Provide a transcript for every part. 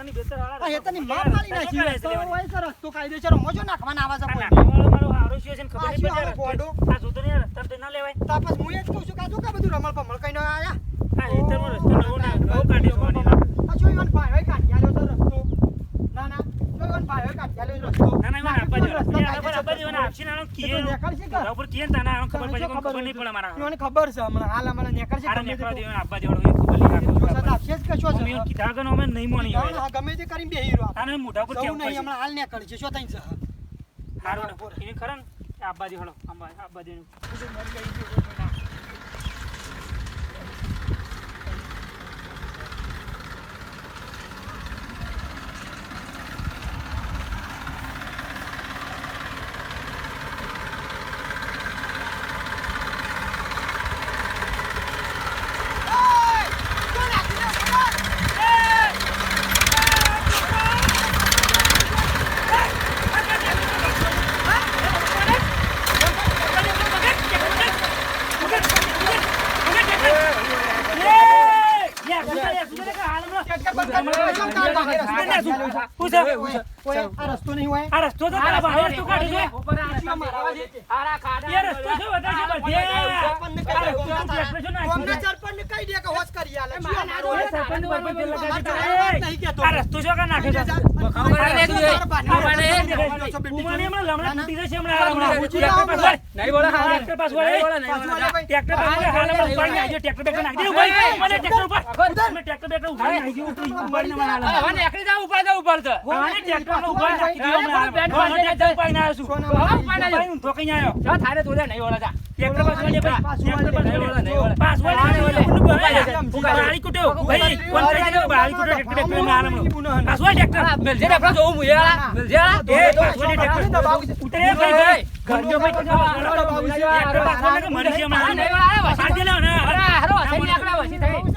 હેતરની બેતર વાળા આ હેતરની માં પાડી નાખી છે રસ્તો લેવાની. હોય રસ્તો કાયદેસર મોજો નાખવાના આવા છે કોઈ. મારો હારો છે ને ખબર નહીં પડે આવો આ જોતો રસ્તા પર ના લેવાય. તાપસ હું એ જ કહું છું કે આ બધું રમણ ભમણ કઈ ન આયા? આ રસ્તો નવો ના- નવો કાઢ્યો આ ભાઈ હોય કાઢી આલ્યો છે રસ્તો ના ના શું ઈવન ભાઈ હોય કાઢી આલ્યો છે રસ્તો ના, ના, એમાં આપવા રસ્તો દેવાનો. એ આપવા દેવાનો. રસ્તો. આપશી નાનો કીએ તો નેકળશે કે? મોઢા ઉપર કીએ ને તાને ખબર પડે ખબર નહીં પડે મારા ઈવન ખબર છે હમણાં હાલ હમણાં નેકળશે આને ગમે તે નીકળવા આપવા દેવાનો, એ ખબર નહીં રાખો. આપશે જ કે છે? અમે કીધા વગર અમે નહીં માની હવે. ગમે તે કરીને બેહી રહ્યો આપણે. મોઢા ઉપર કેવું નહીં. હમણાં હાલ નેકળશે શું થઈ જશે હારું. એને ખરા ને? આપવા હળો. આપવા આ રસ્તો નહીં હોય આ રસ્તો તો તારા ભાઈ રસ્તો કાઢ્યો છે. એ રસ્તો છે બધા છે બધે. આ રસ્તો ગામના ટ્રેક્ટર છે નાખ્યું ગામના છે. કહી દે કે હોશ કરી આલે. આ ઓય, હોય? સરપંચ કાઢી જોડે વાત નહીં કહેતો. રસ્તો છે કે નાખે છે? ટ્રેક્ટર પાછળ વળી ભાઈ. ટ્રેક્ટર પાછળ વળી. પાછળ વળી. ઊંધું બોલાય. બાળી કૂટ્યો. ભાઈ, કોણ કહી દે બાળી કૂટ્યો ટ્રેક્ટર બેક્ટર ને હાલ હમણાં. પાછળ વળી ટ્રેક્ટર. એ પાછળ વળી ટ્રેક્ટર. ઉતરે ભાઈ, ભાઈ. ઘરનો ભાઈ તો જાઓ. ટ્રેક્ટર પાછળ વળી મરી છે હમણાં. શાંતિ લે ને.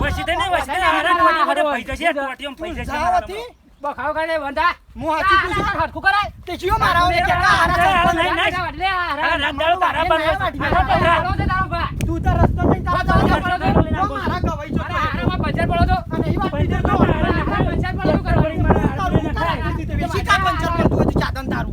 વસી થઈને વસી થઈને હારા ટોટી બધે ફઈ જશે. ટોટીઓમાં ફઈ જશે. જાઓ હતી. હું સાચું પૂછું. તે ચિયો મારા ઓલે કે આ હારા હારા નહીં, નહીં. હારા રાત દાડો તારા પર હારા પકડા. તું તો રસ્તો નહીં તારા તો. તો મારા તો. અને ઈ વાત પૈસા તો હારા નહીં. તારું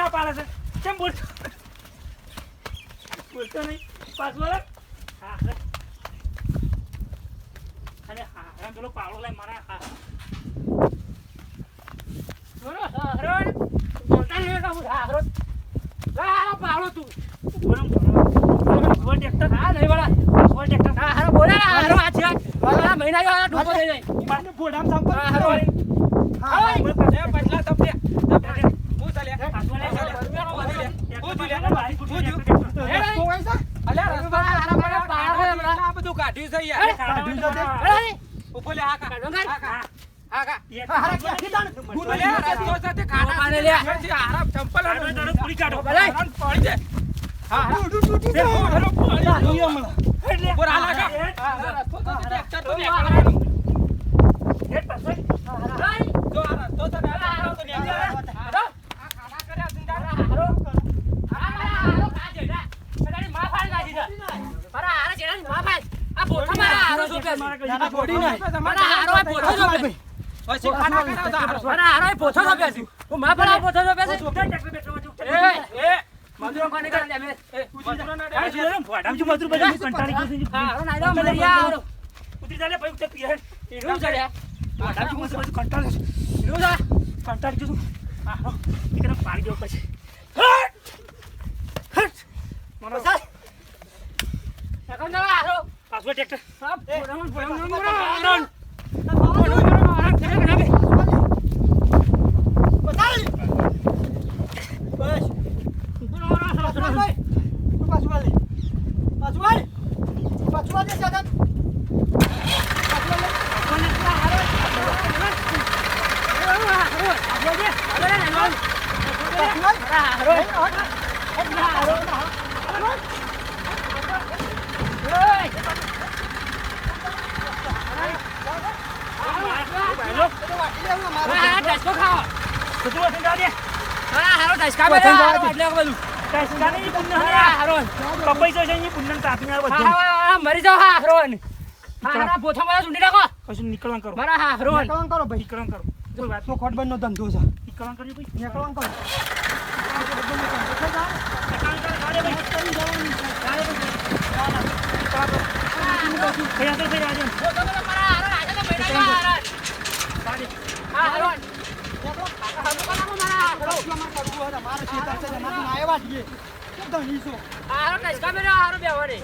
ના પાડે છે? કેમ બોલતો? બોલતો નહીં. પાછળ. હા. અને હારા પેલો પાવડો લાય મારા. હા બોલો, બોલો. બોલ, ટ્રેક્ટર. Tractor, tractor. રસ્તો હોય છે? હા. હા, હારા ક્યાંથી તાણ? ફોટામાં મજૂર બધું કંટાળી ગયું છે. ઉતરી જા ભાઈ, ઉતર, પીએ. ફોટામાં શું મજૂર બધું કંટાળે છે. કંટાળી ગયું છું. હા, હા. પાડી દેવું પછી. હટ! હટ! મને ચાલ. પાછું ટ્રેક્ટર. ચાલ. બસ. તું પાછું હાલ. પચવા દે જગત બધું વસન જવા દે. ટેસ્કા નહીં, પુણ્ય નહીં. કપાઈ જશે અહીં પુણ્યને તાપીને આ બધું. મરી જાવ હા હરોન હા હા પોથા મારા સુંડી નાખો કશું નીકળવાનું કરો મારા હરોન નીકળવાનું કરો ભાઈ નીકળવાનું કરો કોઈ વાત તો ખોટબંધનો ધંધો છે નીકળવાનું કરજો ભાઈ કરો ભાઈ આગળ ભાઈ આગળ તો હરોન મારે છે એમાંથી આવ્યા છીએ શું ધણી છો હા હરોન ટેસ્કા મેરા હારો બેવાડે